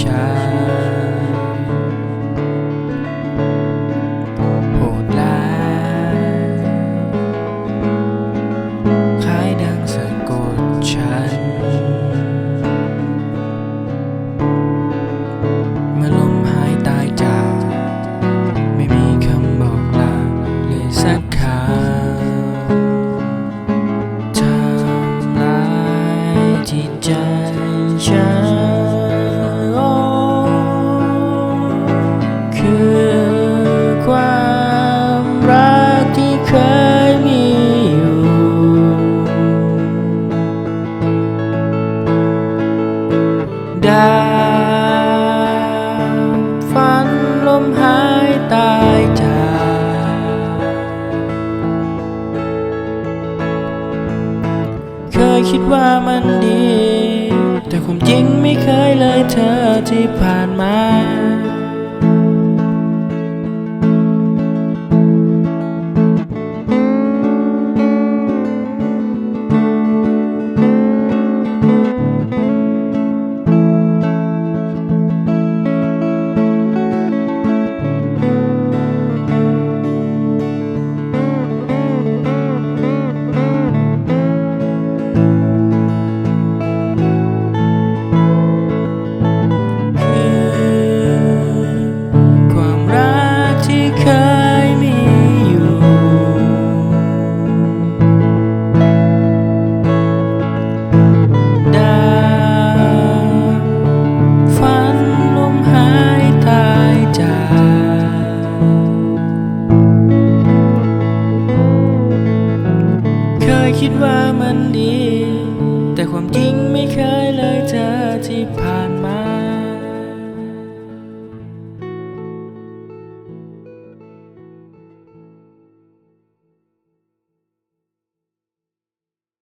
ช้าโหดร้ายคล้ายดังสะกดฉัน เมื่อลมหายตายจาก ไม่มีคำบอกลาเลยสักคำทำลายที่ใจฉัน คิดว่ามันดี แต่ความจริงไม่เคยเลยเธอที่ผ่านมา คิดว่ามันดี แต่ความจริงไม่เคยเลยเธอที่ผ่าน